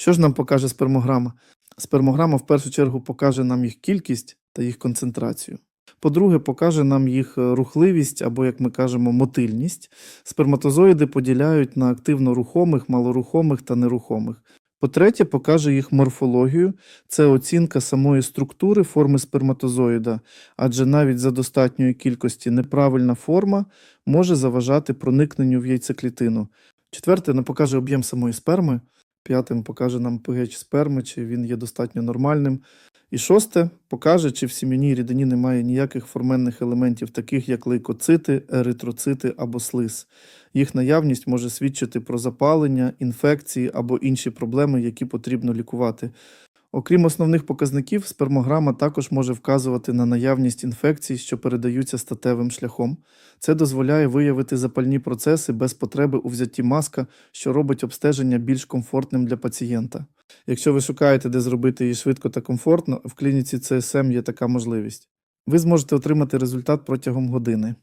Що ж нам покаже спермограма? Спермограма в першу чергу покаже нам їх кількість та їх концентрацію. По-друге, покаже нам їх е, рухливість або, як ми кажемо, мотильність. Сперматозоїди поділяють на активно рухомих, малорухомих та нерухомих. По-третє, покаже їх морфологію. Це оцінка самої структури форми сперматозоїда, адже навіть за достатньої кількості неправильна форма може заважати проникненню в яйцеклітину. Четверте, не покаже об'єм самої сперми. П'ятим покаже нам pH сперми, чи він є достатньо нормальним. І шосте покаже, чи в сім'яній рідині немає ніяких форменних елементів, таких як лейкоцити, еритроцити або слиз. Їх наявність може свідчити про запалення, інфекції або інші проблеми, які потрібно лікувати. Окрім основних показників, спермограма також може вказувати на наявність інфекцій, що передаються статевим шляхом. Це дозволяє виявити запальні процеси без потреби у взятті маска, що робить обстеження більш комфортним для пацієнта. Якщо ви шукаєте, де зробити її швидко та комфортно, в клініці CSM є така можливість. Ви зможете отримати результат протягом години.